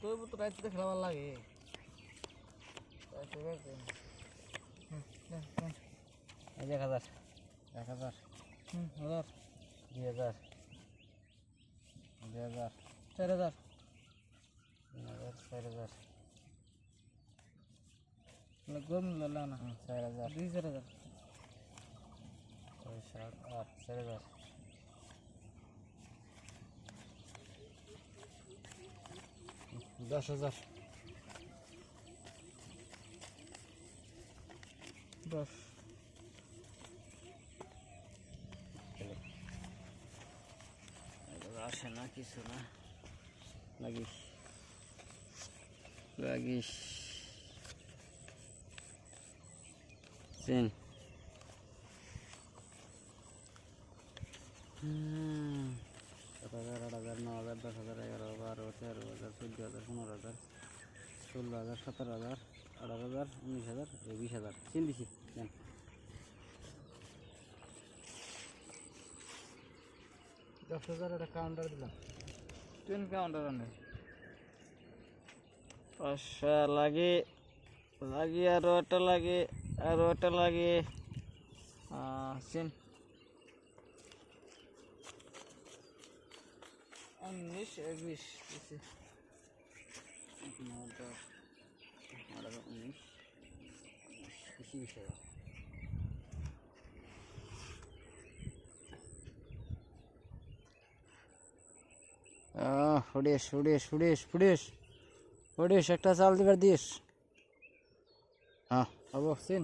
তোর তো রাইতে খেলা লাগে। এক হাজার। এক হাজার। হাজার। দুই হাজার। দুই হাজার। চার হাজার। তিন হাজার চার হাজার। গরম লাগল না? চার হাজার। দুই চার হাজার। ছয় সাত আট চার হাজার। দশ হাজার। দশ। আসে না কিছু না। লাগিস। লাগিস। চেন সাত হাজার আট হাজার ন হাজার দশ হাজার এগারো বারো তেরো হাজার চোদ্দ হাজার পনেরো হাজার ষোলো হাজার সতেরো হাজার আঠারো হাজার উনিশ হাজার বিশ হাজার চেন দিছি দশ হাজার একটা কাউন্টার দিলাম টুয়েন কাউন্টার আনে পাঁচশো লাগে লাগে আরও একটা লাগে। আরও একটা লাগে চেন উনিশ বিশ দিছি নয় দশ আঠারো উনিশ বেশি বিশ হাজার foodies foodies foodies foodies foodies একটা চাল দিবার দিস হ্যাঁ হব সিন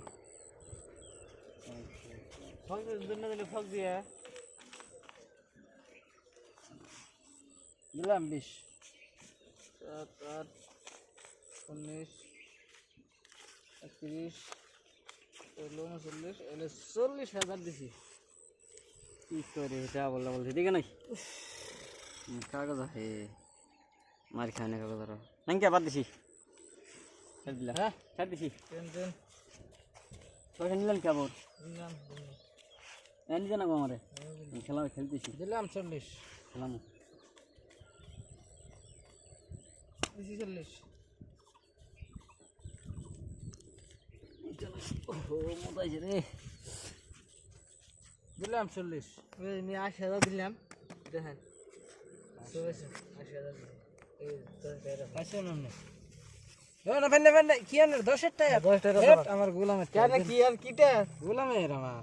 ফক দিলে দিলে ফক দিয়ে। দিলাম বিশ। সাত আট উনিশ একত্রিশ ষোলো উনচল্লিশ এলে চল্লিশ হাজার দিছি। কি করে এটা বললে বলতে ঠিক নাই? কাগজ আছে। মার না কাগজ আরও। নাকি বাদ দিছি। হ্যাঁ? দিছি। টেন পয়সা নিলেন কেমন দিলাম এনে জানাব আমারে। খেলা খেলতেছি। দিলাম চল্লিশ। খেলাম। চল্লিশ। রে। দিলাম চল্লিশ। আমি আশি হাজার দিলাম। দেখেন। আশি হাজার। দিলাম। পাইছো না আমার গোলামের কি আর কিটা? গোলামের আমার।